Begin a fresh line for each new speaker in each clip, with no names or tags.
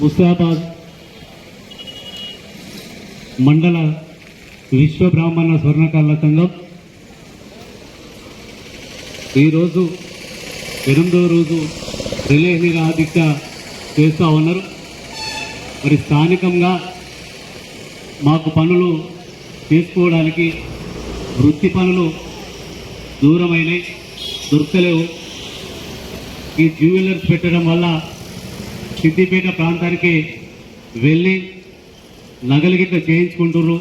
ముస్తాబాద్ మండల విశ్వ బ్రాహ్మణ స్వర్ణకళ సంఘం. ఈరోజు ఎనిమిదో రోజు రిలే నిరాధిక చేస్తూ ఉన్నారు. మరి స్థానికంగా మాకు పనులు చేసుకోవడానికి వృత్తి పనులు దూరమైనవి దొరకలేవు. ఈ జ్యువెలర్స్ పెట్టడం వల్ల సిద్దిపేట ప్రాంతానికి వెళ్ళి నగలు గిట్ట చేయించుకుంటున్నారు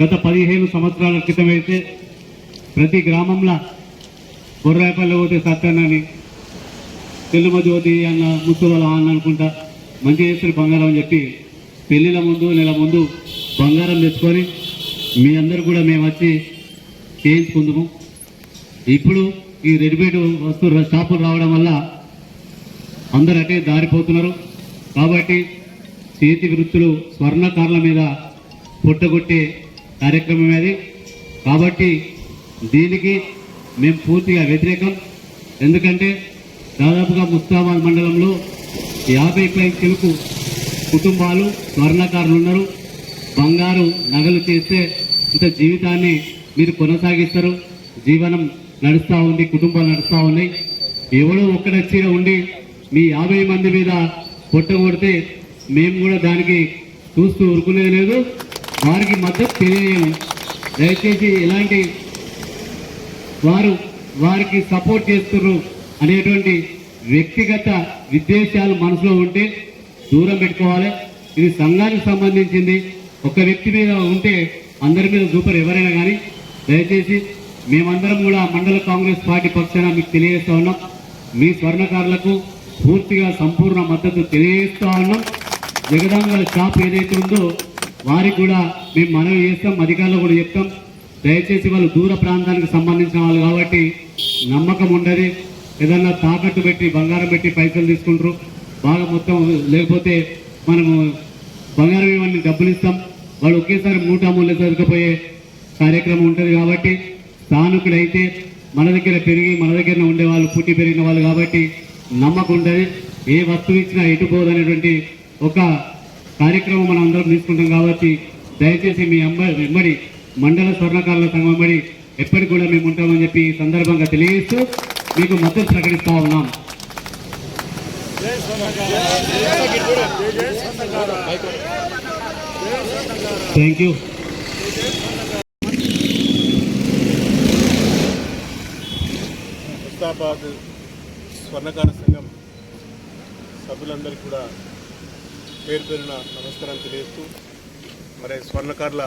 గత పదిహేను సంవత్సరాల క్రితం అయితే ప్రతి గ్రామంలో గొర్రెపల్లి పోతే సత్యన్నని తెలుగు జ్యోతి అన్న ముత్తువల అన్న అనుకుంటా మంచి చేస్తున్న బంగారం అని చెప్పి పెళ్ళిల ముందు నెల ముందు బంగారం తెచ్చుకొని మీ అందరు కూడా మేము వచ్చి చేయించుకుందాము. ఇప్పుడు ఈ రెడీమేడ్ వస్తువు షాపులు రావడం వల్ల అందరు అటే దారిపోతున్నారు. కాబట్టి చేతి వృత్తులు స్వర్ణకారుల మీద పుట్టగొట్టే కార్యక్రమం అది. కాబట్టి దీనికి మేము పూర్తిగా వ్యతిరేకం. ఎందుకంటే దాదాపుగా ముస్తాబాద్ మండలంలో యాభై పై చిలుకు కుటుంబాలు స్వర్ణకారులు ఉన్నారు. బంగారు నగలు చేస్తే ఇంత జీవితాన్ని మీరు కొనసాగిస్తారు. జీవనం నడుస్తూ ఉంది కుటుంబాలు నడుస్తూ ఉన్నాయి. ఎవడో ఒక్కడొచ్చి ఉండి మీ యాభై మంది మీద కొట్టగొడితే మేము కూడా దానికి చూస్తూ ఊరుకునేది లేదు. వారికి మద్దతు తెలియజేయము దయచేసి ఇలాంటి వారు వారికి సపోర్ట్ చేస్తున్నారు అనేటువంటి వ్యక్తిగత విద్వేషాలు మనసులో ఉంటే దూరం పెట్టుకోవాలి. ఇది సంఘానికి సంబంధించింది. ఒక వ్యక్తి మీద ఉంటే అందరి మీద సూపర్ ఎవరైనా కానీ. దయచేసి మేమందరం కూడా మండల కాంగ్రెస్ పార్టీ పక్షాన మీకు తెలియజేస్తా ఉన్నాం. మీ స్వర్ణకారులకు పూర్తిగా సంపూర్ణ మద్దతు తెలియజేస్తూ ఉన్నాం. జగదాంగల షాప్ ఏదైతే ఉందో వారికి కూడా మేము మనవి చేస్తాం అధికారులు కూడా చెప్తాం. దయచేసి వాళ్ళు దూర ప్రాంతానికి సంబంధించిన వాళ్ళు కాబట్టి నమ్మకం ఉండదు. ఏదన్నా తాకట్టు పెట్టి బంగారం పెట్టి పైసలు తీసుకుంటారు. బాగా మొత్తం లేకపోతే మనము బంగారం ఇవన్నీ డబ్బులు ఇస్తాం. వాళ్ళు ఒకేసారి మూట మూల చదువుకపోయే కార్యక్రమం ఉంటుంది కాబట్టి స్థానికుడైతే మన దగ్గర పెరిగి మన దగ్గర ఉండే వాళ్ళు పుట్టి పెరిగిన వాళ్ళు కాబట్టి నమ్మకం ఉంటుంది. ఏ వస్తువు ఇచ్చినా ఎటుపోదనేటువంటి ఒక కార్యక్రమం మనం అందరం తీసుకుంటాం కాబట్టి దయచేసి మీ అమ్మ వెంబడి మండల స్వర్ణకారుల సంఘం వెంబడి ఎప్పటికి కూడా మేము ఉంటామని చెప్పి సందర్భంగా తెలియజేస్తూ మీకు మద్దతు ప్రకటిస్తా ఉన్నాం. థ్యాంక్ యూ
ముస్తాబాద్ స్వర్ణకార సంఘం సభ్యులందరికీ కూడా పేరు పేరున నమస్కారం తెలియజేస్తూ మరి స్వర్ణకారుల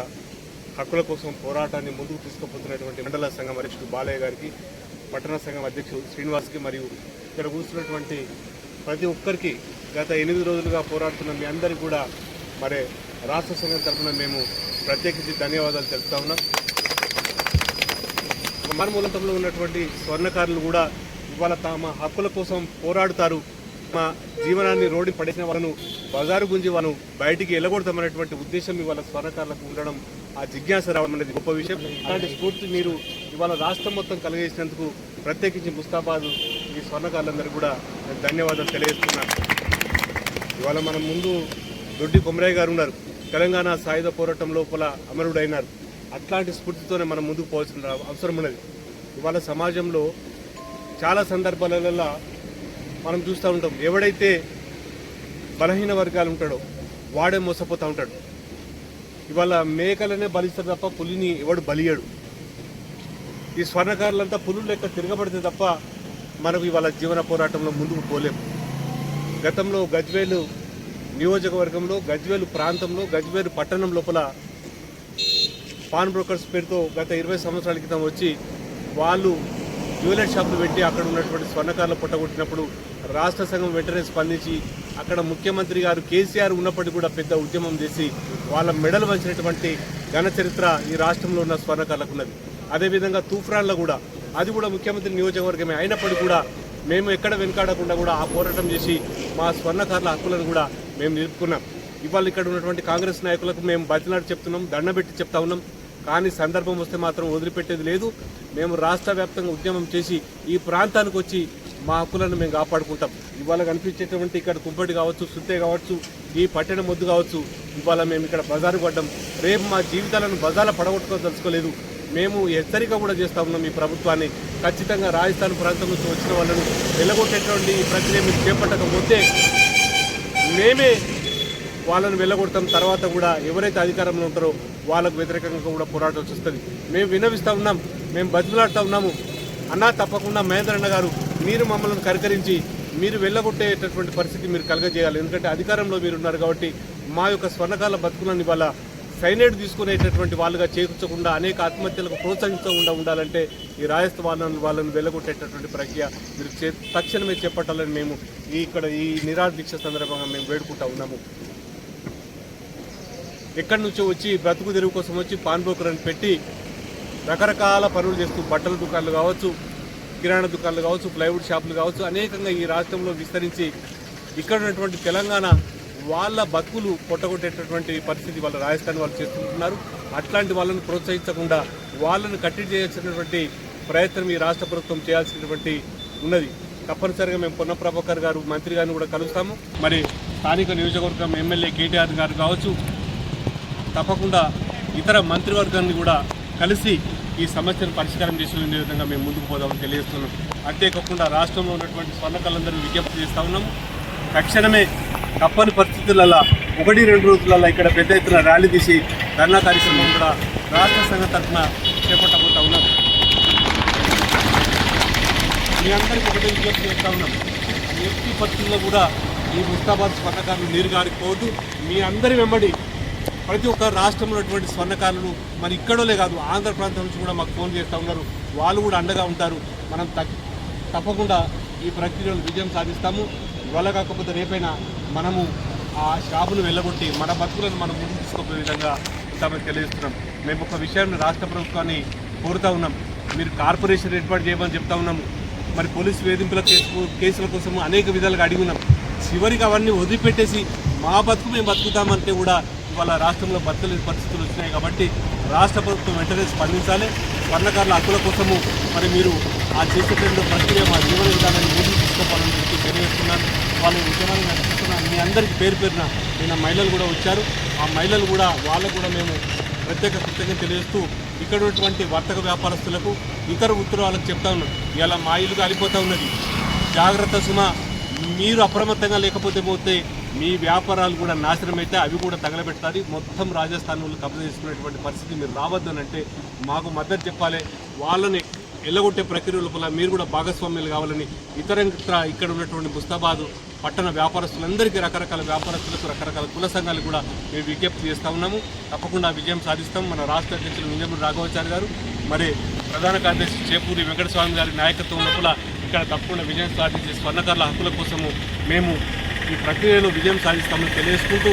హక్కుల కోసం పోరాటాన్ని ముందుకు తీసుకుపోతున్నటువంటి మండల సంఘం అధ్యక్షుడు బాలయ్య గారికి పట్టణ సంఘం అధ్యక్షుడు శ్రీనివాస్కి మరియు ఇక్కడ కూర్చున్నటువంటి ప్రతి ఒక్కరికి గత ఎనిమిది రోజులుగా పోరాడుతున్న మీ అందరికీ కూడా మరి రాష్ట్ర సంఘం తరఫున మేము ప్రత్యేకించి ధన్యవాదాలు తెలుపుతా ఉన్నాం. మారుమూలంలో ఉన్నటువంటి స్వర్ణకారులు కూడా ఇవాళ తమ హక్కుల కోసం పోరాడుతారు. మా జీవనాన్ని రోడ్డు పడేసిన వాళ్ళను బజారు గుంజి వాళ్ళను బయటికి వెళ్ళగొడతామనేటువంటి ఉద్దేశం ఇవాళ స్వర్ణకారులకు ఉండడం ఆ జిజ్ఞాస రావడం అనేది గొప్ప విషయం. అలాంటి స్ఫూర్తి మీరు ఇవాళ రాష్ట్రం మొత్తం కలిగేసినందుకు ప్రత్యేకించి ముస్తాబాద్ ఈ స్వర్ణకారులందరూ కూడా నేను ధన్యవాదాలు తెలియజేస్తున్నాను. ఇవాళ మనం ముందు దొడ్డి కొమరయ్య గారు ఉన్నారు. తెలంగాణ సాయుధ పోరాటం లోపల అమరుడైనారు. అట్లాంటి స్ఫూర్తితోనే మనం ముందుకు పోవాల్సిన అవసరం ఉన్నది. ఇవాళ సమాజంలో చాలా సందర్భాలలో మనం చూస్తూ ఉంటాం ఎవడైతే బలహీన వర్గాలు ఉంటాడో వాడే మోసపోతూ ఉంటాడు. ఇవాళ మేకలనే బలిస్తారు తప్ప పులిని ఎవడు బలియడు. ఈ స్వర్ణకారులంతా పులులు లెక్క తిరగబడితే తప్ప మనకు ఇవాళ జీవన పోరాటంలో ముందుకు పోలేము గతంలో గజ్వేలు నియోజకవర్గంలో గజ్వేలు ప్రాంతంలో గజ్వేలు పట్టణం లోపల పాన్ బ్రోకర్స్ పేరుతో గత ఇరవై సంవత్సరాల క్రితం వచ్చి వాళ్ళు జ్యువెలరీ షాపులు పెట్టి అక్కడ ఉన్నటువంటి స్వర్ణకారులు పుట్టగొట్టినప్పుడు రాష్ట్ర సంఘం వెంటనే స్పందించి అక్కడ ముఖ్యమంత్రి గారు కేసీఆర్ ఉన్నప్పటికీ కూడా పెద్ద ఉద్యమం చేసి వాళ్ళ మెడలు వంచినటువంటి ఘన చరిత్ర ఈ రాష్ట్రంలో ఉన్న స్వర్ణకారులకు ఉన్నది అదేవిధంగా తూఫ్రాన్లో కూడా అది కూడా ముఖ్యమంత్రి నియోజకవర్గమే అయినప్పటికీ కూడా మేము ఎక్కడ వెనుకాడకుండా కూడా ఆ పోరాటం చేసి మా స్వర్ణకారుల హక్కులను కూడా మేము నిలుపుకున్నాం. ఇవాళ ఇక్కడ ఉన్నటువంటి కాంగ్రెస్ నాయకులకు మేము బతినాడు చెప్తున్నాం దండబెట్టి చెప్తా ఉన్నాం. కానీ సందర్భం వస్తే మాత్రం వదిలిపెట్టేది లేదు. మేము రాష్ట్ర వ్యాప్తంగా ఉద్యమం చేసి ఈ ప్రాంతానికి వచ్చి మా హక్కులను మేము కాపాడుకుంటాం. ఇవాళ కనిపించేటువంటి ఇక్కడ కుంపటి కావచ్చు సుత్తే కావచ్చు ఈ పట్టణ మొద్దు కావచ్చు ఇవాళ మేము ఇక్కడ బజారు పడ్డాం. రేపు మా జీవితాలను బజార్ల పడగొట్టుకోదలుచుకోలేదు మేము హెచ్చరిక కూడా చేస్తా ఉన్నాం ఈ ప్రభుత్వాన్ని. ఖచ్చితంగా రాజస్థాన్ ప్రాంతం నుంచి వచ్చిన వాళ్ళను వెళ్ళగొట్టేటువంటి ఈ ప్రక్రియ మీరు చేపట్టకపోతే మేమే వాళ్ళని వెళ్ళగొడతాం తర్వాత కూడా ఎవరైతే అధికారంలో ఉంటారో వాళ్ళకు వ్యతిరేకంగా కూడా పోరాటం వస్తుంది మేము వినవిస్తూ ఉన్నాం మేము బతిమలాడుతూ ఉన్నాము. అన్నా తప్పకుండా మహేంద్ర అన్న గారు మీరు మమ్మల్ని కరికరించి మీరు వెళ్ళగొట్టేటటువంటి పరిస్థితి మీరు కలగజేయాలి. ఎందుకంటే అధికారంలో మీరు ఉన్నారు కాబట్టి మా యొక్క స్వర్ణకాల బతుకులని వాళ్ళ సైనైడ్ తీసుకునేటటువంటి వాళ్ళుగా చేకూర్చకుండా అనేక ఆత్మహత్యలకు ప్రోత్సహించకుండా ఉండాలంటే ఈ రాజస్థాన్ వాళ్ళని వాళ్ళను వెళ్ళగొట్టేటటువంటి ప్రక్రియ మీరు చే తక్షణమే చేపట్టాలని మేము ఈ ఇక్కడ ఈ నిరాదీక్ష సందర్భంగా మేము వేడుకుంటా ఉన్నాము. ఎక్కడి నుంచో వచ్చి బ్రతుకు తెరువు కోసం వచ్చి పాన్ బ్రోకర్ని పెట్టి రకరకాల పనులు చేస్తూ బట్టల దుకాణాలు కావచ్చు కిరాణా దుకాణాలు కావచ్చు ప్లైవుడ్ షాపులు కావచ్చు అనేకంగా ఈ రాష్ట్రంలో విస్తరించి ఇక్కడ ఉన్నటువంటి తెలంగాణ వాళ్ళ బతుకులు పొట్టగొట్టేటటువంటి పరిస్థితి వాళ్ళ రాజస్థాన్ వాళ్ళు చేస్తుంటున్నారు అట్లాంటి వాళ్ళని ప్రోత్సహించకుండా వాళ్ళని కట్టడి చేయాల్సినటువంటి ప్రయత్నం ఈ రాష్ట్ర ప్రభుత్వం చేయాల్సినటువంటి ఉన్నది. తప్పనిసరిగా మేము పొన్న ప్రభాకర్ గారు మంత్రి గారిని కూడా కలుస్తాము. మరి స్థానిక నియోజకవర్గం ఎమ్మెల్యే కేటీఆర్ గారు కావచ్చు తప్పకుండా ఇతర మంత్రివర్గాన్ని కూడా కలిసి ఈ సమస్యను పరిష్కారం చేసుకునే విధంగా మేము ముందుకు పోదామని తెలియజేస్తున్నాం. అంతేకాకుండా రాష్ట్రంలో ఉన్నటువంటి స్వర్ణకలందరూ విజ్ఞప్తి చేస్తూ ఉన్నాము తక్షణమే తప్పని పరిస్థితులలో ఒకటి రెండు రోజులలో ఇక్కడ పెద్ద ఎత్తున ర్యాలీ తీసి ధర్నా కార్యక్రమం కూడా రాష్ట్ర సంఘ తరఫున చేపట్టబోతా ఉన్నాం. మీ అందరికీ ఒకటి విజ్ఞప్తి చేస్తూ ఉన్నాం. ఎట్టి పరిస్థితుల్లో కూడా ఈ ముస్తాబాద్ స్వర్ణకారులు నీరు గారిపోవద్దు మీ అందరి వెంబడి ప్రతి ఒక్క రాష్ట్రంలో ఉన్నటువంటి స్వర్ణకారులు మరి ఇక్కడోలే కాదు ఆంధ్ర ప్రాంతం నుంచి కూడా మాకు ఫోన్ చేస్తూ ఉన్నారు. వాళ్ళు కూడా అండగా ఉంటారు. మనం తక్- తప్పకుండా ఈ ప్రక్రియలో విజయం సాధిస్తాము. ఇవాళ కాకపోతే రేపైనా మనము ఆ షాపును వెళ్ళగొట్టి మన బతుకులను మనం ముందుకు తీసుకోపోయే విధంగా ఉంటామని తెలియజేస్తున్నాం. మేము ఒక విషయాన్ని రాష్ట్ర ప్రభుత్వాన్ని కోరుతా ఉన్నాం. మీరు కార్పొరేషన్ ఏర్పాటు చేయమని చెప్తా ఉన్నాము. మరి పోలీసు వేధింపుల కేసు కేసుల కోసం అనేక విధాలుగా అడిగి ఉన్నాం. చివరికి అవన్నీ వదిలిపెట్టేసి మా బతుకు మేము బతుకుతామంటే కూడా ఇవాళ రాష్ట్రంలో భర్తలు పరిస్థితులు వచ్చినాయి కాబట్టి రాష్ట్ర ప్రభుత్వం వెంటనే స్పందించాలి. స్వర్ణకారుల హక్కుల కోసము మరి మీరు ఆ చేసేటువంటి ప్రక్రియ మా జీవన విధానాన్ని ముందుకు తీసుకోవాలని చెప్పి తెలియజేస్తున్నాను వాళ్ళు ఉద్యమాన్ని నడిపిస్తున్నాను మీ అందరికీ పేరు పేరున నిన్న మహిళలు కూడా వచ్చారు. ఆ మహిళలు కూడా వాళ్ళకు కూడా మేము ప్రత్యేక కృతజ్ఞత తెలియజేస్తూ ఇక్కడ ఉన్నటువంటి వర్తక వ్యాపారస్తులకు ఇతర ఉత్తరాలకు వాళ్ళకి చెప్తా ఉన్నాం. ఇలా మా ఇల్లు కాలిపోతూ ఉన్నది. జాగ్రత్త సుమ మీరు అప్రమత్తంగా లేకపోతే పోతే మీ వ్యాపారాలు కూడా నాశనం అయితే అవి కూడా తగలబెడతారు మొత్తం రాజస్థాన్ వాళ్ళు కబ్జా చేసుకునేటువంటి పరిస్థితి మీరు రావద్దు అంటే మాకు మద్దతు చెప్పాలి. వాళ్ళని ఎల్లగొట్టే ప్రక్రియ లోపల మీరు కూడా భాగస్వామ్యాలు కావాలని ఇతర ఇక్కడ ఉన్నటువంటి ముస్తాబాదు పట్టణ వ్యాపారస్తులందరికీ రకరకాల వ్యాపారస్తులకు రకరకాల కుల సంఘాలు కూడా మేము విజ్ఞప్తి చేస్తూ ఉన్నాము. తప్పకుండా విజయం సాధిస్తాం. మన రాష్ట్ర అధ్యక్షులు నిజములు రాఘవాచారి గారు మరి ప్రధాన కార్యదర్శి చేపూరి వెంకటస్వామి గారి నాయకత్వం లోపల ఇక్కడ తప్పకుండా విజయం సాధించే స్వర్ణకారుల హక్కుల కోసము మేము ఈ ప్రక్రియలో విజయం సాధిస్తామని తెలియజేసుకుంటూ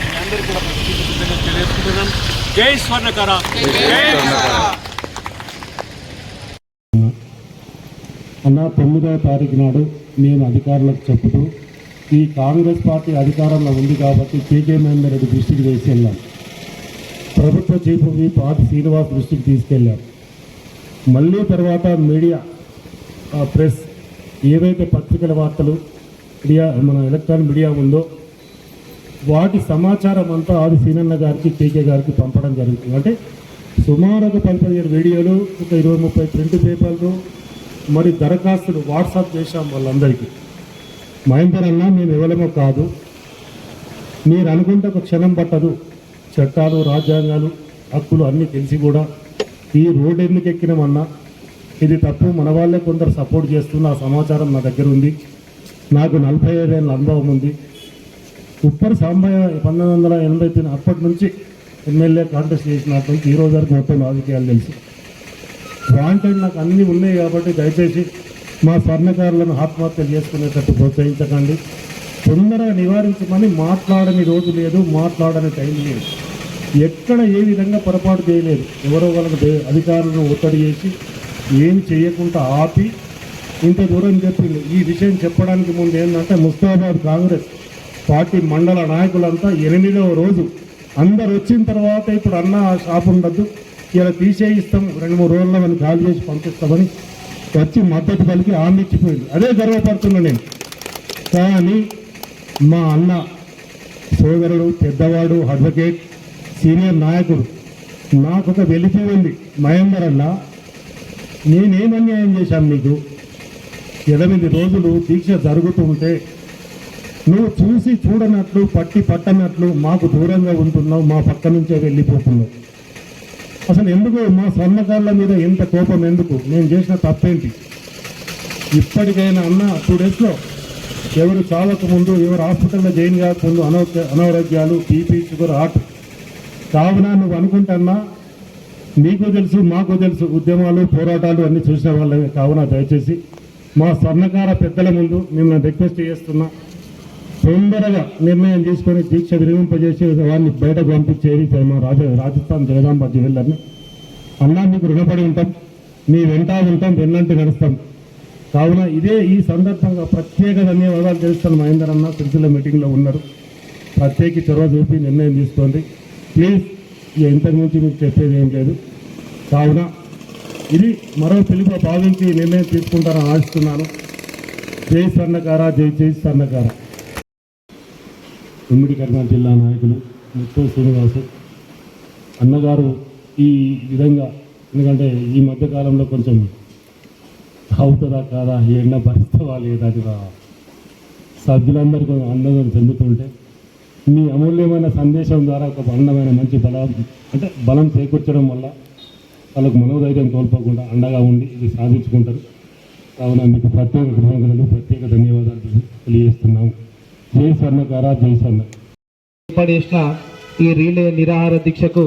మీ అందరికీ కూడా ప్రత్యేక కృతజ్ఞతలు తెలియజేసుకుంటున్నాం. జై స్వర్ణకార. జై
అన్న తొమ్మిదవ తారీఖు నాడు మేము అధికారులకు చెబుతూ ఈ కాంగ్రెస్ పార్టీ అధికారంలో ఉంది కాబట్టి కేకే మహేందర్ రెడ్డి దృష్టికి వేసి వెళ్ళాం ప్రభుత్వ చీఫ్ విప్ ఆర్ శ్రీనివాస్ దృష్టికి తీసుకెళ్ళాం. మళ్ళీ తర్వాత మీడియా ఆ ప్రెస్ ఏవైతే పత్రికల వార్తలు మీడియా మన ఎలక్ట్రానిక్ మీడియా ఉందో వాటి సమాచారం అంతా ఆది సీనన్న గారికి కేకే గారికి పంపడం జరుగుతుంది. అంటే సుమారు ఒక పది పదిహేను వీడియోలు ఒక ఇరవై ముప్పై ప్రింట్ పేపర్లు మరి దరఖాస్తులు వాట్సాప్ చేశాం వాళ్ళందరికీ. మహేందర్ అన్న మేము ఇవ్వలేమో కాదు. మీరు అనుకుంటే ఒక క్షణం పట్టదు. చట్టాలు రాజ్యాంగాలు హక్కులు అన్నీ తెలిసి కూడా ఈ రోడ్ ఎందుకు ఎక్కినామన్నా? ఇది తప్పు. మన వాళ్ళే కొందరు సపోర్ట్ చేస్తున్న ఆ సమాచారం నా దగ్గర ఉంది. నాకు నలభై ఐదేళ్ళ అనుభవం ఉంది. ఉప్పర్ సాంబయ్య పంతొమ్మిది వందల ఎనభై తొమ్మిది అప్పటి నుంచి ఎమ్మెల్యే కాంటెస్ట్ చేసిన ఈ రోజు వరకు మొత్తం రాజకీయాలు తెలుసు. వాంటెడ్ నాకు అన్నీ ఉన్నాయి కాబట్టి దయచేసి మా స్వర్ణకారులను ఆత్మహత్యలు చేసుకునేటట్టు ప్రోత్సహించకండి. తొందరగా నివారించమని మాట్లాడని రోజు లేదు మాట్లాడని టైం లేదు. ఎక్కడ ఏ విధంగా పొరపాటు చేయలేదు. ఎవరో వాళ్ళకి అధికారులను ఒత్తిడి చేసి ఏం చేయకుండా ఆపి ఇంత దూరం చెప్పింది ఈ విషయం చెప్పడానికి ముందు ఏంటంటే ముస్తాబాద్ కాంగ్రెస్ పార్టీ మండల నాయకులంతా ఎనిమిదవ రోజు అందరు వచ్చిన తర్వాత ఇప్పుడు అన్న ఆ షాప్ ఉండద్దు. ఇలా తీసేయిస్తాం. రెండు మూడు రోజుల్లో మనం కాల్ చేసి పంపిస్తామని
వచ్చి మద్దతు కలిగి హామీ ఇచ్చిపోయింది. అదే గర్వపడుతున్నా నేను. కానీ మా అన్న సోదరుడు పెద్దవాడు అడ్వకేట్ సీనియర్ నాయకుడు నాకు ఒక వెలిపి ఉంది. మహేందర్ అన్న నేనేం అన్యాయం చేశాను నీకు ఎనిమిది రోజులు దీక్ష జరుగుతూ ఉంటే నువ్వు చూసి చూడనట్లు పట్టి పట్టనట్లు మాకు దూరంగా ఉంటున్నావు మా పక్క నుంచే వెళ్ళిపోతున్నావు. అసలు ఎందుకు మా స్వర్ణకారుల మీద ఎంత కోపం ఎందుకు? నేను చేసిన తప్పేంటి? ఇప్పటికైనా అన్న టూ డేస్లో ఎవరు చావకముందు ఎవరు హాస్పిటల్లో జాయిన్ కాకముందు అనో అనారోగ్యాలు బీపీ షుగర్ హార్ట్ కావున నువ్వు అనుకుంటున్నా? నీకు తెలుసు మాకు తెలుసు ఉద్యమాలు పోరాటాలు అన్నీ చూసిన వాళ్ళే కావున దయచేసి మా స్వర్ణకార పెద్దల ముందు మిమ్మల్ని రిక్వెస్ట్ చేస్తున్నా. తొందరగా నిర్ణయం తీసుకొని దీక్ష విరమింపజేసి వారిని బయటకు పంపించేది మా రాజ రాజస్థాన్ జగదాంబ జ్యువెల్లర్ని అన్నా మీకు రుణపడి ఉంటాం. మీ వెంట ఉంటాం. వెన్నంటి నడుస్తాం. కావున ఇదే ఈ సందర్భంగా ప్రత్యేక ధన్యవాదాలు తెలుస్తాను మహేందర్ అన్న. సిరిసిల్ల మీటింగ్లో ఉన్నారు. ప్రత్యేక చొరవ చూపి నిర్ణయం తీసుకోండి. ప్లీజ్ ఇక ఇంతకు మించి మీకు చెప్పేది ఏం లేదు. కావున ఇది మరో పిలుపు భావించి నిర్ణయం తీసుకుంటారని ఆశిస్తున్నాను. జై సన్నకార జై జై సన్నకార ఉమ్మడి కర్నూలు జిల్లా నాయకులు ముత్తు శ్రీనివాసు అన్నగారు ఈ విధంగా ఎందుకంటే ఈ మధ్యకాలంలో కొంచెం అవుతుందా కాదా ఎండ భరిస్తావా లేదా అని సభ్యులందరూ కొంచెం ఆందోళన చెందుతుంటే మీ అమూల్యమైన సందేశం ద్వారా ఒక అందమైన మంచి బలం అంటే బలం చేకూర్చడం వల్ల వాళ్ళకు మనోధైర్యం కోల్పోకుండా అండగా ఉండి ఇది సాధించుకుంటారు. కావున మీకు ప్రత్యేక కృతజ్ఞతలు ప్రత్యేక ధన్యవాదాలు తెలియజేస్తున్నాము. జై స్వర్ణకార జై స్వర్ణ.
ఏర్పాటు చేసిన ఈ రీలే నిరాహార దీక్షకు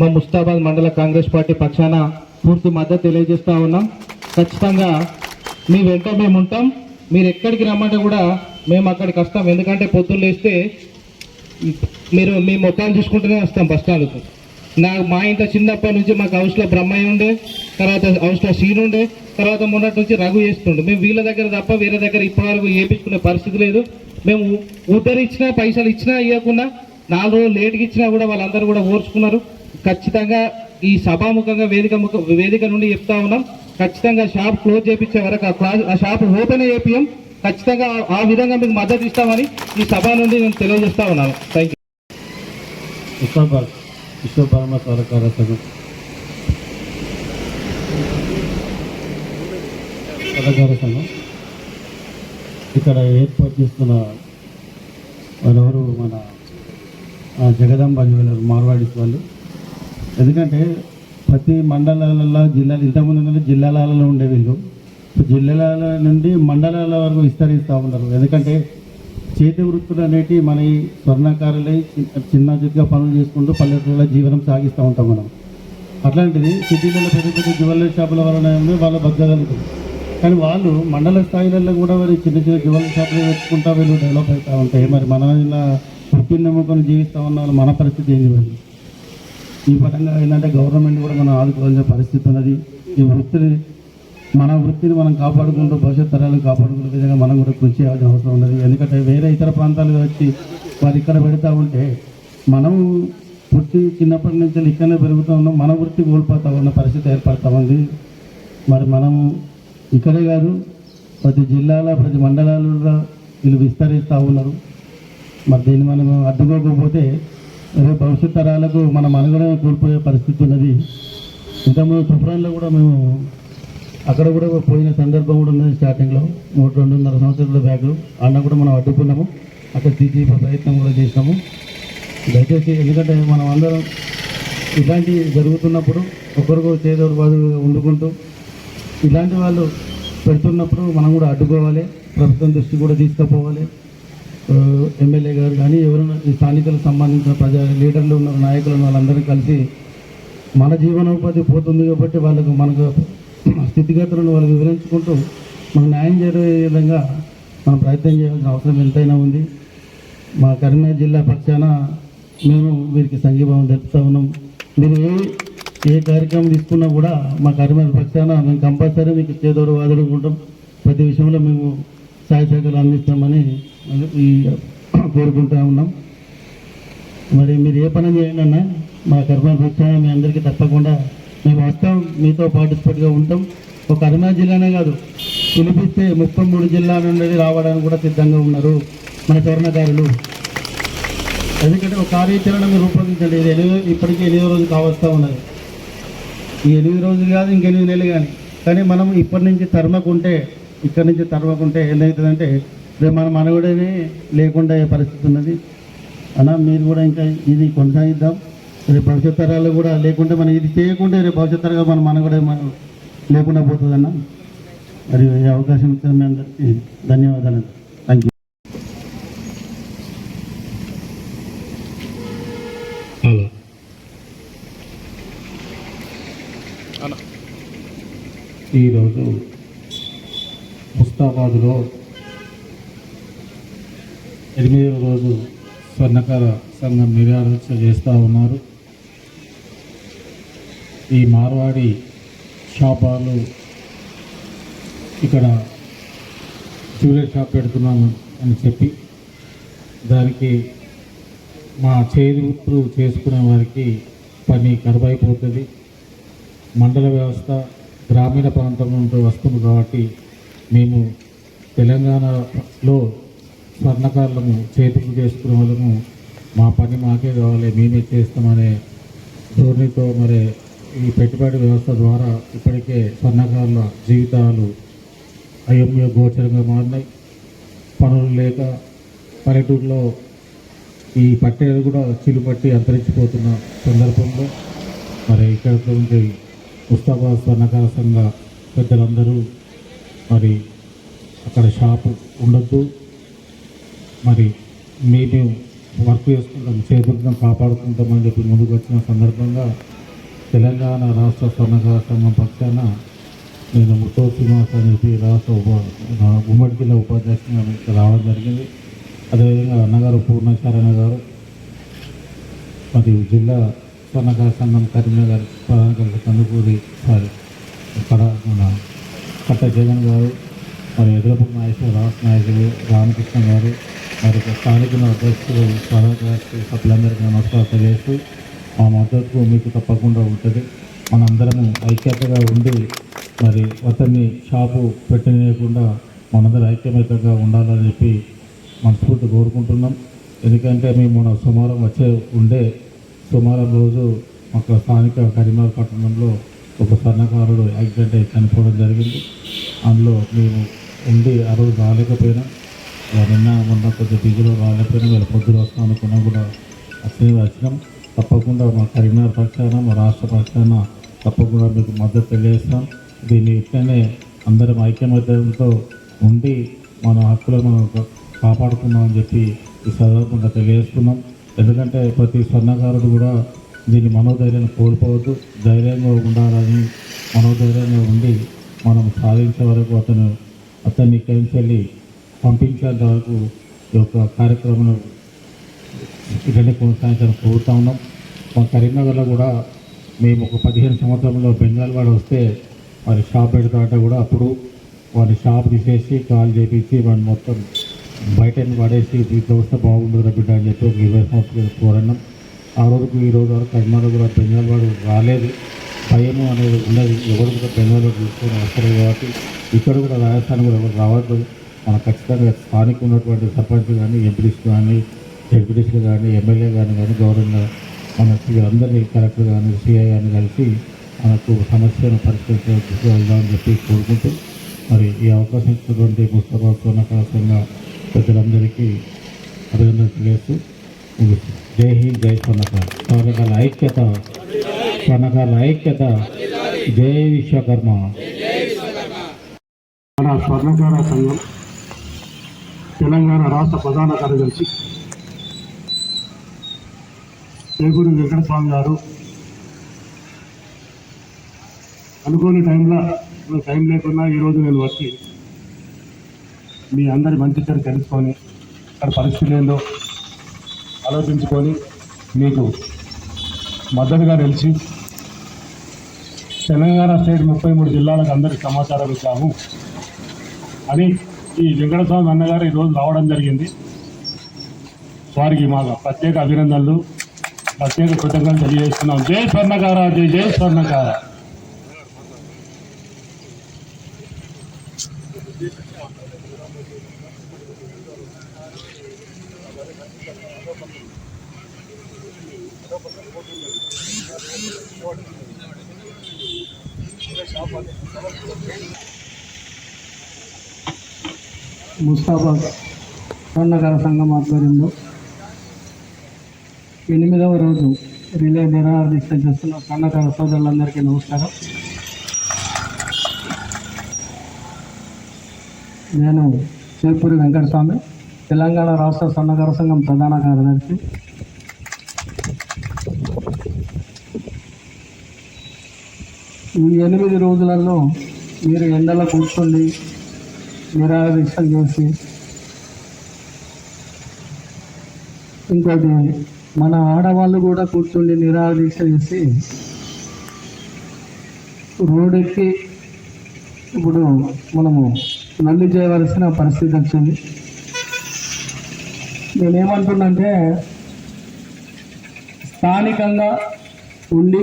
మా ముస్తాబాద్ మండల కాంగ్రెస్ పార్టీ పక్షాన పూర్తి మద్దతు తెలియజేస్తూ ఉన్నాం. ఖచ్చితంగా మీ వెంట మేము ఉంటాం. మీరు ఎక్కడికి రమ్మంటే కూడా మేము అక్కడికి వస్తాం. ఎందుకంటే పొద్దున్న లేస్తే మీరు మీ మొత్తాన్ని చూసుకుంటూనే వస్తాం బస్టాండ్కి నాకు మా ఇంట్లో చిన్నప్పటి నుంచి మాకు హౌస్లో బ్రహ్మయ్య ఉండే తర్వాత హౌస్లో సీన్ ఉండే తర్వాత మొన్నటి నుంచి రఘు చేస్తుండే. మేము వీళ్ళ దగ్గర తప్ప వేరే దగ్గర ఇప్పటివరకు ఏపించుకునే పరిస్థితి లేదు. మేము ఉద్ధరించినా పైసలు ఇచ్చినా ఇవ్వకుండా నాలుగు రోజులు లేట్కి ఇచ్చినా కూడా వాళ్ళందరూ కూడా ఓర్చుకున్నారు. ఖచ్చితంగా ఈ సభాముఖంగా వేదిక ముఖ వేదిక నుండి చెప్తా ఉన్నాం. ఖచ్చితంగా షాప్ క్లోజ్ చేయించే వరకు ఆ క్లాస్ ఆ షాప్ ఓపెన్ చేపియం. ఖచ్చితంగా ఆ- విధంగా మీకు మద్దతు ఇస్తామని ఈ సభ నుండి నేను తెలియజేస్తా ఉన్నాను థ్యాంక్ యూ
విశ్వపరమ సహకార సంఘం. సహకార సంఘం. ఇక్కడ ఏర్పాటు చేస్తున్న వారెవరు? మన జగదాంబ జ్యువెలర్ మార్వాడిస్ వాళ్ళు ఎందుకంటే ప్రతి మండలాలలో జిల్లాలు ఇంతకుముందు జిల్లాలలో ఉండే వీళ్ళు జిల్లాల నుండి మండలాల వరకు విస్తరిస్తూ ఉన్నారు. ఎందుకంటే చేతి వృత్తులు అనేటివి మన ఈ స్వర్ణకారులై చిన్న- చిన్న పనులు చేసుకుంటూ పల్లెటూరులో జీవనం సాగిస్తూ ఉంటాం మనం. అట్లాంటిది సిటీలలో పెద్ద పెద్ద జ్యువెలరీ షాపుల వలన ఏమో వాళ్ళు బతకగలుగుతారు కానీ వాళ్ళు మండల స్థాయిలలో కూడా మరి చిన్న చిన్న జ్యువెలరీ షాపులు పెట్టుకుంటా వీళ్ళు డెవలప్ అవుతూ ఉంటాయి. మరి మన ఇలా వృత్తిని నమ్ముకొని జీవిస్తూ ఉన్న మన పరిస్థితి ఏంది వాళ్ళు ఈ పరంగా ఏంటంటే గవర్నమెంట్ కూడా మనం ఆదుకోవాల్సిన పరిస్థితి ఉన్నది. ఈ వృత్తిని మన వృత్తిని మనం కాపాడుకుంటూ భవిష్యత్ తరాలను కాపాడుకునే విధంగా మనం కూడా కృషి చేయాల్సిన అవసరం ఉన్నది. ఎందుకంటే వేరే ఇతర ప్రాంతాలు వచ్చి వారు ఇక్కడ పెడతా ఉంటే మనం వృత్తి చిన్నప్పటి నుంచి ఇక్కడనే పెరుగుతూ ఉన్నాం మన వృత్తి కోల్పోతా ఉన్న పరిస్థితి ఏర్పడతా ఉంది. మరి మనం ఇక్కడే కాదు ప్రతి జిల్లాలో ప్రతి మండలాలలో వీళ్ళు విస్తరిస్తూ ఉన్నారు. మరి దీన్ని మనం అడ్డుకోకపోతే రేపు భవిష్యత్ తరాలకు మన మనుగడ కోల్పోయే పరిస్థితి ఉన్నది. ఇంతకుముందు తుఫాన్లో కూడా మేము అక్కడ కూడా పోయిన సందర్భం కూడా ఉన్నది స్టార్టింగ్లో మూడు రెండున్నర సంవత్సరాల బ్యాగ్లు. అన్న కూడా మనం అడ్డుకున్నాము. అక్కడ తీసి ప్రయత్నం కూడా చేసినాము. దయచేసి ఎందుకంటే మనం అందరం ఇలాంటి జరుగుతున్నప్పుడు ఒకరికో చేదోడు బాధ వండుకుంటూ ఇలాంటి వాళ్ళు పెడుతున్నప్పుడు మనం కూడా అడ్డుకోవాలి. ప్రభుత్వం దృష్టి కూడా తీసుకుపోవాలి. ఎమ్మెల్యే గారు కానీ ఎవరైనా ఈ స్థానికులకు సంబంధించిన ప్రజా లీడర్లు ఉన్న నాయకులు వాళ్ళందరూ కలిసి మన జీవనోపాధి పోతుంది కాబట్టి వాళ్ళకు మనకు స్థితిగతులను వాళ్ళు వివరించుకుంటూ మాకు న్యాయం చేయే విధంగా మనం ప్రయత్నం చేయాల్సిన అవసరం ఎంతైనా ఉంది. మా కరీంనగర్ జిల్లా పక్షాన మేము వీరికి సంఘీభావం తెలుపుతా ఉన్నాం. మీరు ఏ ఏ కార్యక్రమం తీసుకున్నా కూడా మా కరీంనగర్ పక్షాన మేము కంపల్సరీ మీకు చేదోడు వాదోడు ప్రతి విషయంలో మేము సహాయ సేకలు అందిస్తామని ఈ కోరుకుంటా ఉన్నాం. మరి మీరు ఏ పని చేయండి అన్న మా కర్మ పక్షాన మీ అందరికీ తప్పకుండా మేము వస్తాం మీతో పార్టిసిపేట్గా ఉంటాం. ఒక అరుణా జిల్లానే కాదు పిలిపిస్తే ముప్పై మూడు జిల్లా నుండి రావడానికి కూడా సిద్ధంగా ఉన్నారు మన స్వర్ణకారులు ఎందుకంటే ఒక కార్యాచరణ మీరు రూపొందించండి. ఇది ఎనిమిది ఇప్పటికీ ఎనిమిది రోజులు కావస్తూ ఉన్నది. ఈ ఎనిమిది రోజులు కాదు ఇంకెనిమిది నెలలు కానీ. కానీ మనం ఇప్పటి నుంచి తరమకుంటే ఇక్కడి నుంచి తరమకుంటే ఏమవుతుందంటే రేపు మన మనగుడనే లేకుండా అయ్యే పరిస్థితి ఉన్నది. అన్న మీరు కూడా ఇంకా ఇది కొనసాగిద్దాం. రేపు భవిష్యత్ తరాలు కూడా లేకుంటే మనం ఇది చేయకుంటే రేపు భవిష్యత్ తరాలు మన మనగుడే మనం లేకుండా పోతుందన్న? మరి ఈ అవకాశం ఇచ్చిన మీ అందరికీ ధన్యవాదాలు. థ్యాంక్ యూ
అలా.
ఈరోజు ముస్తాబాద్లో ఎనిమిదవ రోజు స్వర్ణకార సంఘం నిర్వహణ చేస్తూ ఉన్నారు. ఈ మార్వాడి షాపాలు ఇక్కడ జ్యువెలరీ షాప్ పెడుతున్నాము అని చెప్పి దానికి మా చేతి చేసుకునే వారికి పని కరువైపోతుంది. మండల వ్యవస్థ గ్రామీణ ప్రాంతం నుండి వస్తుంది కాబట్టి మేము తెలంగాణలో స్వర్ణకారులము చేతులు చేసుకునే వాళ్ళము మా పని మాకే కావాలి మేమే చేస్తామనే ధోరణితో మరి ఈ పెట్టుబడి వ్యవస్థ ద్వారా ఇప్పటికే స్వర్ణకారుల జీవితాలు అయోమ్య గోచరంగా మారినాయి. పనులు లేక పల్లెటూరులో ఈ పట్టేది కూడా చిలుపట్టి అంతరించిపోతున్న సందర్భంలో మరి ఇక్కడ నుండి ముస్తాబాద్ స్వర్ణకార సంఘ పెద్దలందరూ మరి అక్కడ షాపు ఉండొద్దు. మరి మేము వర్క్ చేసుకుంటాం చేతులను కాపాడుకుంటామని చెప్పి ముందుకు వచ్చిన సందర్భంగా తెలంగాణ రాష్ట్ర సన్నకార సంఘం పక్షాన నేను ముత్తో శ్రీనివాస అనేది రాష్ట్ర ఉప ఉమ్మడి జిల్లా ఉపాధ్యక్షునిగా రావడం జరిగింది. అదేవిధంగా అన్నగారు పూర్ణచారణ గారు మరియు జిల్లా సన్నకార సంఘం కరీంనగర్ ప్రధాన కలిసి కందుకూరి సారీ ఇక్కడ మన కట్ట జగన్ గారు మరి ఎదురపూర్ నాయకులు రాష్ట్ర నాయకులు రామకృష్ణ గారు మరి స్థానిక అధ్యక్షులు ప్రధాన సభ్యులందరికీ నమస్కారం తెలియజేస్తూ మా మద్దతు మీకు తప్పకుండా ఉంటుంది. మనందరము ఐక్యతగా ఉండి మరి అతన్ని షాపు పెట్టనీయకుండా మనందరూ ఐక్యమత్యంగా ఉండాలని చెప్పి మనస్ఫూర్తి కోరుకుంటున్నాం. ఎందుకంటే మేము మన సుమారం వచ్చే ఉండే సుమారం రోజు అక్కడ స్థానిక కరీంనగర్ పట్టణంలో ఒక సన్నకారుడు యాక్సిడెంట్ అయి చనిపోవడం జరిగింది. అందులో మేము ఉండి ఆ రోజు రాలేకపోయినా. నిన్న మొన్న కొద్ది బిజీలో రాలేకపోయినా వీళ్ళ పొద్దున వస్తాం అనుకున్నా కూడా అసలు వచ్చినాం. తప్పకుండా మా కరీంనగర్ పక్షాన మా రాష్ట్ర పక్షాన తప్పకుండా మీకు మద్దతు తెలియజేస్తాం. దీన్ని ఇట్లనే అందరం ఐక్యమత్యంతో ఉండి మన హక్కులను మనం కాపాడుకున్నామని చెప్పి ఈ సందర్భంగా తెలియజేస్తున్నాం. ఎందుకంటే ప్రతి స్వర్ణకారుడు కూడా దీన్ని మనోధైర్యాన్ని కోల్పోవద్దు. ధైర్యంగా ఉండాలని మనోధైర్యంగా ఉండి మనం సాధించే వరకు అతను అతన్ని కలిసి వెళ్ళి పంపించేంత వరకు ఈ యొక్క కార్యక్రమం ఇవన్నీ కొనసాగించాలని కోరుతా ఉన్నాం. మా కరీంనగర్లో కూడా మేము ఒక పదిహేను సంవత్సరంలో బెంగాల్ వాడు వస్తే వారి షాప్ పెడతా అంటే కూడా అప్పుడు. వారి షాప్ తీసేసి కాల్ చేపించి వాడిని మొత్తం బయట పడేసి ఇట్లా వస్తే బాగుండదురా బిడ్డ అని చెప్పి ఒక ఇరవై సంవత్సరాలు కోరన్నాం. ఆ రోజుకు ఈ రోజు వరకు కరీంనగర్ కూడా బెంగాల్ వాడు రాలేదు. భయము అనేది ఉన్నది. ఎవరు కూడా బెంగాల్లో తీసుకొని వస్తారు కాబట్టి ఇక్కడ కూడా రాజస్థాన్ కూడా ఎవరు రావద్దు. మన ఖచ్చితంగా స్థానిక ఉన్నటువంటి సర్పంచ్ కానీ ఎంపీస్ కానీ జడ్పీటీసీలు కానీ ఎమ్మెల్యే కానీ కానీ గౌరవంగా మన అందరినీ కలెక్టర్ కానీ సిఐ కానీ కలిసి మనకు సమస్యను పరిష్కరించే వెళ్దామని చెప్పి కోరుకుంటూ మరి ఈ అవకాశం ఇచ్చినటువంటి ముస్తఫా సోనకాసంగా పెద్దలందరికీ అభినందనలు తెలియజేస్తూ జై హింద్ జై స్వర్ణకార్ స్వర్ణకాల ఐక్యత స్వర్ణకాల ఐక్యత. జై విశ్వకర్మ.
మన స్వర్ణకార సంఘం తెలంగాణ రాష్ట్ర ప్రధాన కార్యదర్శి చేకూరి వెంకటస్వామి గారు. అనుకోని టైంలో టైం లేకున్నా ఈరోజు నేను వచ్చి మీ అందరి మంచి చెడు తెలుసుకొని అక్కడ పరిస్థితి ఏందో ఆలోచించుకొని మీకు మద్దతుగా నిలిచి తెలంగాణ స్టేట్ ముప్పై మూడు జిల్లాలకు అందరికి సమాచారం ఇచ్చాము. అని ఈ వెంకటస్వామి అన్నగారు ఈరోజు రావడం జరిగింది. వారికి మా ప్రత్యేక అభినందనలు. ప్రత్యేక కృతజ్ఞతలు తెలియజేస్తున్నాం. జై స్వర్ణకార జై జై స్వర్ణకార.
ముస్తాబాద్ స్వర్ణకార సంఘం ఆధ్వర్యంలో ఎనిమిదవ రోజు రిలే నిరాహార చేస్తున్న సన్నకార సోదరులందరికీ నమస్కారం. నేను చేపూరి వెంకటస్వామి తెలంగాణ రాష్ట్ర సన్నకార సంఘం ప్రధాన కార్యదర్శి. ఈ ఎనిమిది రోజులలో మీరు ఎండలో కూర్చోండి నిరాహార చేసి ఇంకోటి మన ఆడవాళ్ళు కూడా కూర్చుండి నిరాదీక్ష చేసి రోడ్డెక్కి ఇప్పుడు మనము నల్లి చేయవలసిన పరిస్థితి వచ్చింది. నేనేమంటున్నంటే స్థానికంగా ఉండి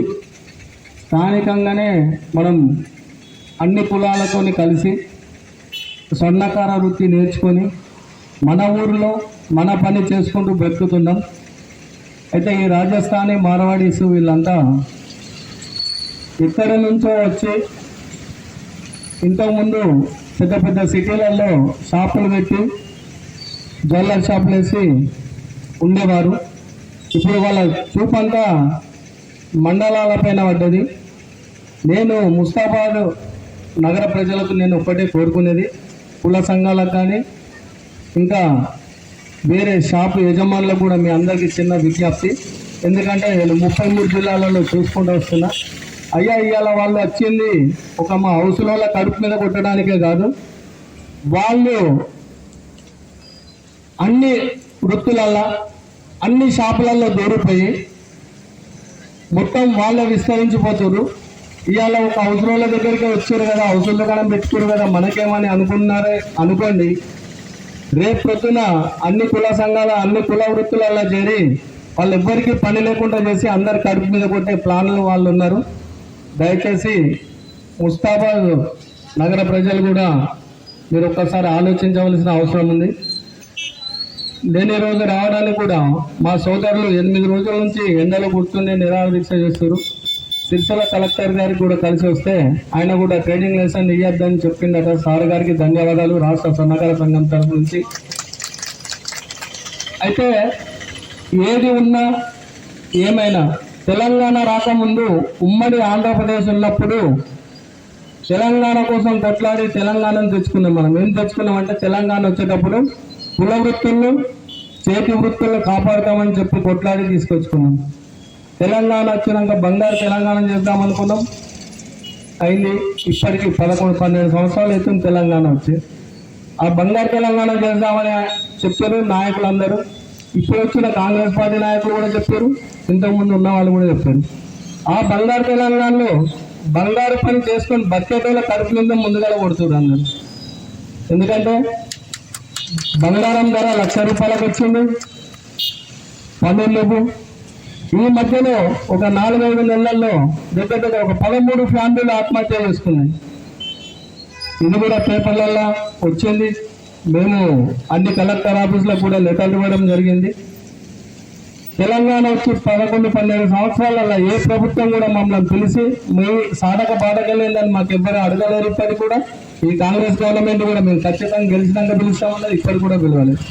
స్థానికంగానే మనం అన్ని కులాలతో కలిసి స్వర్ణకార వృత్తి నేర్చుకొని మన ఊరిలో మన పని చేసుకుంటూ బ్రతుకుతున్నాం. అయితే ఈ రాజస్థానీ మార్వాడీస్ వీళ్ళంతా ఎక్కడి నుంచో వచ్చి ఇంతకుముందు పెద్ద పెద్ద సిటీలలో షాపులు పెట్టి జ్యువెలర్ షాపులు వేసి ఉండేవారు. ఇప్పుడు వాళ్ళ చూపంతా మండలాలపైన పడ్డది. నేను ముస్తాబాద్ నగర ప్రజలకు నేను ఒక్కటే కోరుకునేది. కుల సంఘాలకు కానీ ఇంకా వేరే షాపు యజమానులకు కూడా మీ అందరికీ చిన్న విజ్ఞప్తి. ఎందుకంటే నేను ముప్పై మూడు జిల్లాలలో చూసుకుంటూ వస్తున్నా. అయ్యా ఇవాళ వాళ్ళు వచ్చింది ఒక మా హౌస్లో కడుపు మీద కొట్టడానికే కాదు. వాళ్ళు అన్ని వృత్తులల్లో అన్ని షాపులలో దూరిపోయి మొత్తం వాళ్ళే విస్తరించిపోతున్నారు ఇవాళ ఒక అవసరాల దగ్గరికి వచ్చారు కదా హౌస్ దుకాణం పెట్టుకున్నారు కదా మనకేమని అనుకున్నారే? అనుకోండి. రేపు పొద్దున అన్ని కుల సంఘాల అన్ని కుల వృత్తులలో చేరి వాళ్ళు ఎవ్వరికీ పని లేకుండా చేసి అందరు కడుపు మీద కొట్టే ప్లాన్లు వాళ్ళు ఉన్నారు. దయచేసి ముస్తాబాద్ నగర ప్రజలు కూడా మీరు ఒక్కసారి ఆలోచించవలసిన అవసరం ఉంది. నేను ఈరోజు రోజు రావడానికి కూడా మా సోదరులు ఎనిమిది రోజుల నుంచి ఎండలో కూర్చుని నిరాహార దీక్ష చేస్తారు సిరిసిల్ల కలెక్టర్ గారికి కూడా కలిసి వస్తే ఆయన కూడా ట్రైనింగ్ లెసన్ ఇవ్వద్దని చెప్పిందట సార్ గారికి ధన్యవాదాలు. రాష్ట్ర సన్నకార సంఘం తరఫు నుంచి. అయితే ఏది ఉన్నా ఏమైనా తెలంగాణ రాకముందు ఉమ్మడి ఆంధ్రప్రదేశ్ ఉన్నప్పుడు తెలంగాణ కోసం కొట్లాడి తెలంగాణను తెచ్చుకున్నాం మనం. ఏం తెచ్చుకున్నాం అంటే తెలంగాణ వచ్చేటప్పుడు కుల వృత్తులను చేతి వృత్తులను కాపాడుతామని చెప్పి కొట్లాడి తీసుకొచ్చుకున్నాం. తెలంగాణ వచ్చినాక బంగారు తెలంగాణ చేద్దాం అనుకున్నాం. అయింది. ఇప్పటికీ పదకొండు పన్నెండు సంవత్సరాలు అవుతుంది తెలంగాణ వచ్చి. ఆ బంగారు తెలంగాణ చేద్దామని చెప్పారు నాయకులందరూ. ఇప్పుడు వచ్చిన కాంగ్రెస్ పార్టీ నాయకులు కూడా చెప్పారు. ఇంతకుముందు ఉన్న వాళ్ళు కూడా చెప్పారు. ఆ బంగారు తెలంగాణలో బంగారు పని చేసుకొని బతికేటోళ్ళ కడుపు మీద ముందుగా కొడుతున్నారు అందరు. ఎందుకంటే బంగారం ధర లక్ష రూపాయలకు వచ్చింది. పన్నులు ఈ మధ్యలో ఒక నాలుగైదు నెలల్లో దగ్గర దగ్గర ఒక పదమూడు ఫ్యామిలీలు ఆత్మహత్య చేసుకున్నాయి. ఇది కూడా పేపర్లలో వచ్చింది. మేము అన్ని కలెక్టర్ ఆఫీసులో కూడా లెటర్లు ఇవ్వడం జరిగింది. తెలంగాణ వచ్చి పదకొండు పన్నెండు సంవత్సరాలలో ఏ ప్రభుత్వం కూడా మమ్మల్ని పిలిచి మీ సాధక బాధకలేదని మాకు ఎవ్వరూ అడగలేరు ఇప్పటికి కూడా. ఈ కాంగ్రెస్ గవర్నమెంట్ కూడా మేము ఖచ్చితంగా గెలిచినాక పిలుస్తామన్నది ఇప్పటికి కూడా పిలవలేదు.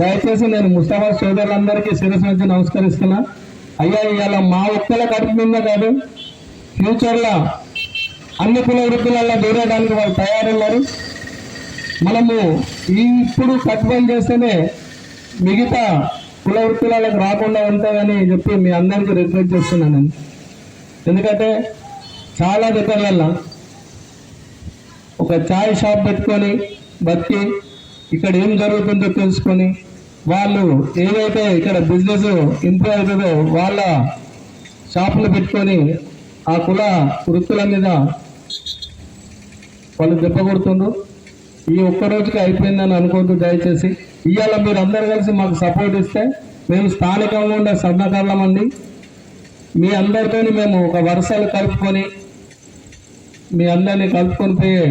దయచేసి నేను ముస్తాఫా సోదరులందరికీ శిరస్సు నుంచి నమస్కరిస్తున్నా. అయ్యా ఇవాళ మా ఒక్కల కడుపు మీద కాదు ఫ్యూచర్లో అన్ని కుల వృద్ధులలో దూరడానికి వాళ్ళు తయారున్నారు. మనము ఈ ఇప్పుడు కట్టుబడి చేస్తేనే మిగతా కుల వృత్తులకు రాకుండా ఉంటుందని చెప్పి మీ అందరికీ రిక్వెస్ట్ చేస్తున్నాను ఎందుకంటే చాలా దగ్గరలలో ఒక చాయ్ షాప్ పెట్టుకొని బతికి ఇక్కడ ఏం జరుగుతుందో తెలుసుకొని వాళ్ళు ఏదైతే ఇక్కడ బిజినెస్ ఇంప్రూవ్ అవుతుందో వాళ్ళ షాపులు పెట్టుకొని ఆ కుల వృత్తుల మీద వాళ్ళు దెబ్బ కొడుతుండ్రు. ఈ ఒక్క రోజుకి అయిపోయిందని అనుకుంటూ దయచేసి ఇవాళ మీరు అందరు కలిసి మాకు సపోర్ట్ ఇస్తే మేము స్థానికంగా ఉండే సన్నకారులమండి అండి. మీ అందరితో మేము ఒక వరుసలు కలుపుకొని మీ అందరినీ కలుపుకొని పోయే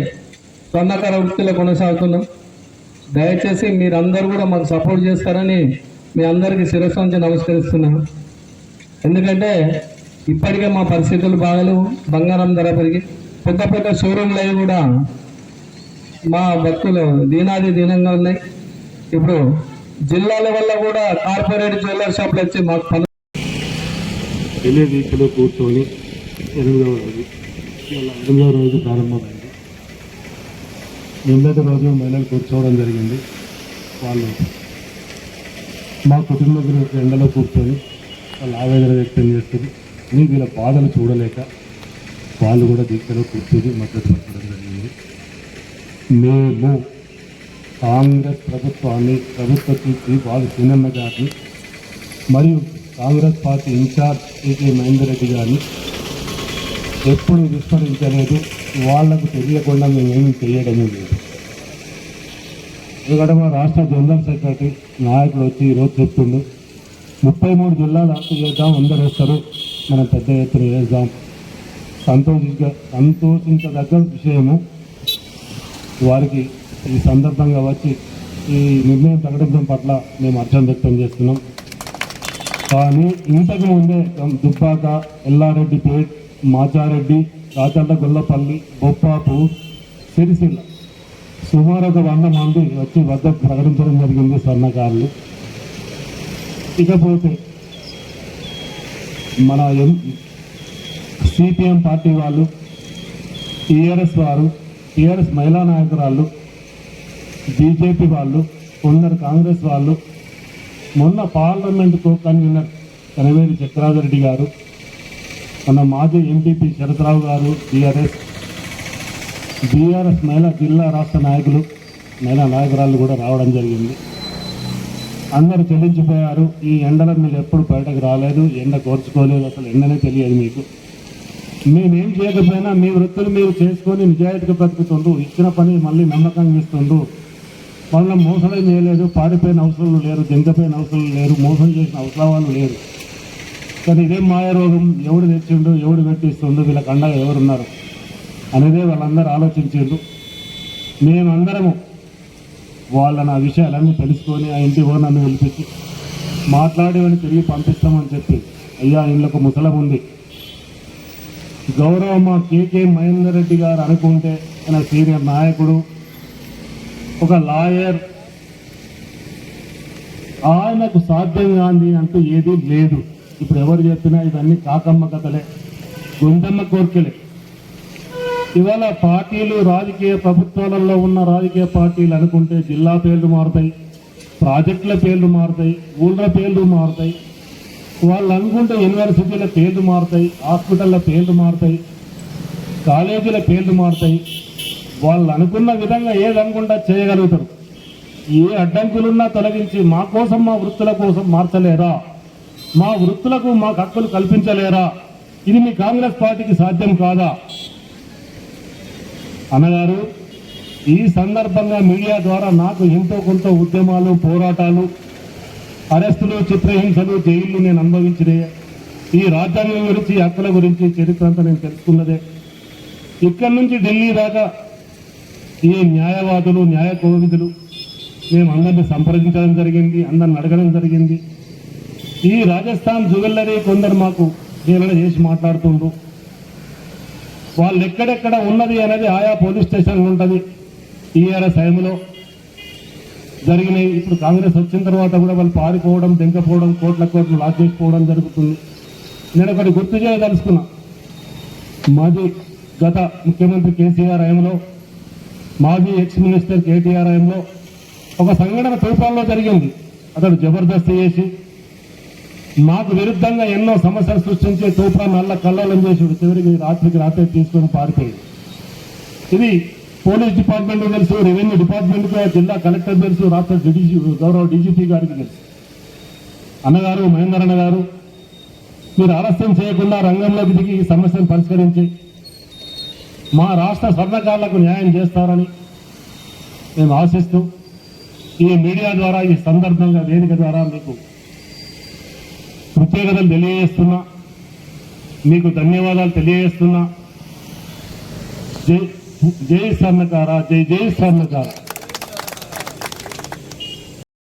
సన్నకార వృత్తిలో కొనసాగుతున్నాం. దయచేసి మీరందరూ కూడా మాకు సపోర్ట్ చేస్తారని మీ అందరికీ శిరస్సు నుంచి ఎందుకంటే ఇప్పటికే మా పరిస్థితులు బాగలేవు బంగారం ధర పెరిగి పెద్ద పెద్ద షోరూమ్లు అవి కూడా మా భక్తులు దీనాది దీనంగా ఉన్నాయి. ఇప్పుడు జిల్లాల వల్ల కూడా కార్పొరేట్ జ్యువెలర్ షాప్లు వచ్చి మాకు పనులు
రిలే కూర్చొని ఎనిమిదవ రోజు ఎనిమిదవ రోజు ప్రారంభమైంది. నిన్నటి రోజు మహిళలు కూర్చోవడం జరిగింది. వాళ్ళు మా కుటుంబ ఎండలో కూర్చొని వాళ్ళు ఆవేదన వ్యక్తం చేస్తుంది నేను వీళ్ళ బాధలు చూడలేక వాళ్ళు కూడా దీక్షలో కూర్చొని మద్దతు పలకడం జరిగింది. మేము కాంగ్రెస్ ప్రభుత్వాన్ని ప్రభుత్వ కీర్తి వాళ్ళ సీనన్న గారిని మరియు Congress party incharge AK Mahender Reddy గారిని ఎప్పుడు విస్మరించలేదు. వాళ్ళకు తెలియకుండా మేమేమి చేయడమే లేదు. ఎందుకంటే మా రాష్ట్ర జనరల్ సెక్రటరీ నాయకులు వచ్చి ఈరోజు చెప్తుండు ముప్పై మూడు జిల్లాలు అప్పు చేద్దాం అందరు వస్తారు మనం పెద్ద ఎత్తున చేద్దాం. సంతోషించ సంతోషించదగ్గ విషయము వారికి ఈ సందర్భంగా వచ్చి ఈ నిర్ణయం ప్రకటించడం పట్ల మేము అర్థం వ్యక్తం చేస్తున్నాం. కానీ ఇంతకు ముందే దుబ్బాక ఎల్లారెడ్డిపేట్ మాచారెడ్డి రాచల్ల గొల్లపల్లి బొప్పాపు సిరిసిల్ల సుమారు ఒక వంద మంది వచ్చి వద్ద ప్రకటించడం జరిగింది స్వర్ణకారులు. ఇకపోతే మన ఎం సిపిఎం పార్టీ వాళ్ళు టీఆర్ఎస్ వారు టీఆర్ఎస్ మహిళా నాయకురాళ్ళు బీజేపీ వాళ్ళు కొందరు కాంగ్రెస్ వాళ్ళు మొన్న పార్లమెంట్ కో కన్వీనర్ కనవేరి చక్రాధరెడ్డి గారు మన మాజీ ఎంపీపీ శరత్రావు గారు బీఆర్ఎస్ బీఆర్ఎస్ మహిళా జిల్లా రాష్ట్ర నాయకులు మహిళా నాయకురాలు కూడా రావడం జరిగింది. అందరూ చెల్లించిపోయారు. ఈ ఎండలో మీరు ఎప్పుడు బయటకు రాలేదు ఎండ కోర్చుకోలేదు అసలు ఎండనే తెలియదు మీకు. మేమేం చేయకపోయినా మీ వృత్తులు మీరు చేసుకొని నిజాయితీగా బ్రతుకుతుండ్రు ఇచ్చిన పని మళ్ళీ నమ్మకంగా ఇస్తుండ్రు. వాళ్ళ మోసడం చేయలేదు పారిపోయిన అవసరం లేరు దింకపోయిన అవసరం లేరు మోసం చేసిన అవసరం వాళ్ళు లేరు కానీ ఇదేం మాయ రోగం ఎవడు తెచ్చిండు? ఎవడు పెట్టిస్తుండు? వీళ్ళకి అండగా ఎవరున్నారు? అనేదే వాళ్ళందరూ ఆలోచించారు మేమందరము వాళ్ళని ఆ విషయాలన్నీ తెలుసుకొని ఆ ఇంటి ఓనర్ని పిలిపించి మాట్లాడేవని తిరిగి పంపిస్తామని చెప్పి అయ్యా ఇళ్ళకు ముసలం ఉంది. గౌరవ మా కేకే మహేందర్ రెడ్డి గారు అనుకుంటే ఆయన సీనియర్ నాయకుడు ఒక లాయర్. ఆయనకు సాధ్యం కాంది అంటూ ఏదీ లేదు. ఇప్పుడు ఎవరు చెప్పినా ఇవన్నీ కాకమ్మ కథలే గుండమ్మ కోరికలే. ఇవాళ పార్టీలు రాజకీయ ప్రభుత్వాలలో ఉన్న రాజకీయ పార్టీలు అనుకుంటే జిల్లా పేర్లు మారుతాయి ప్రాజెక్టుల పేర్లు మారుతాయి ఊళ్ళ పేర్లు మారుతాయి. వాళ్ళు అనుకుంటే యూనివర్సిటీల పేర్లు మారుతాయి హాస్పిటళ్ళ పేర్లు మారుతాయి కాలేజీల పేర్లు మారుతాయి. వాళ్ళు అనుకున్న విధంగా ఏదనుకుంటా చేయగలుగుతారు. ఏ అడ్డంకులున్నా తొలగించి మా కోసం మా వృత్తుల కోసం మార్చలేరా మా వృత్తులకు మాకు హక్కులు కల్పించలేరా? ఇది మీ కాంగ్రెస్ పార్టీకి సాధ్యం కాదా? అన్నగారు ఈ సందర్భంగా మీడియా ద్వారా నాకు ఎంతో కొంత ఉద్యమాలు పోరాటాలు అరెస్టులు చిత్రహింసలు జైళ్ళు నేను అనుభవించినే ఈ రాజ్యాంగం గురించి ఈ హక్కుల గురించి చరిత్ర అంతా నేను తెలుసుకున్నదే. ఇక్కడి నుంచి ఢిల్లీ దాకా ఈ న్యాయవాదులు న్యాయ కోవిదులు మేము అందరిని సంప్రదించడం జరిగింది అందరిని అడగడం జరిగింది. ఈ రాజస్థాన్ జువెల్లరీ కొందరు మాకు హేళన చేసి మాట్లాడుతుండ్రు. వాళ్ళు ఎక్కడెక్కడ ఉన్నది అనేది ఆయా పోలీస్ స్టేషన్ ఉంటుంది. టీఆర్ఎస్ టైంలో జరిగినాయి. ఇప్పుడు కాంగ్రెస్ వచ్చిన తర్వాత కూడా వాళ్ళు పారిపోవడం దింకపోవడం కోట్ల కోట్లు లాక్ చేసుకోవడం జరుగుతుంది. నేను ఒకటి గుర్తు చేయదలుచుకున్నా. మాజీ గత ముఖ్యమంత్రి కేసీఆర్ హయాంలో మాజీ ఎక్స్ మినిస్టర్ కేటీఆర్ హయాంలో ఒక సంఘటన తూర్పాల్లో జరిగింది. అతడు జబర్దస్త్ చేసి మాకు విరుద్ధంగా ఎన్నో సమస్యలు సృష్టించే తూఫాన్ నల్ల కల్లోలం చేసాడు చివరికి రాత్రికి రాత్రి తీసుకొని పారిపోయింది ఇది పోలీస్ డిపార్ట్మెంట్ తెలుసు రెవెన్యూ డిపార్ట్మెంట్ జిల్లా కలెక్టర్ తెలుసు రాష్ట్ర డిజి గౌరవ డీజీపీ గారికి తెలుసు. అన్నగారు మహేందర్ అన్న గారు మీరు ఆలస్యం చేయకుండా రంగంలోకి దిగి ఈ సమస్యను పరిష్కరించి మా రాష్ట్ర స్వర్ణకారులకు న్యాయం చేస్తారని మేము ఆశిస్తూ ఈ మీడియా ద్వారా ఈ సందర్భంగా వేదిక ద్వారా మీకు కృతజ్ఞతలు తెలియజేస్తున్నా. మీకు ధన్యవాదాలు తెలియజేస్తున్నా. జై జై స్వర్ణకార జై జై స్వర్ణకార.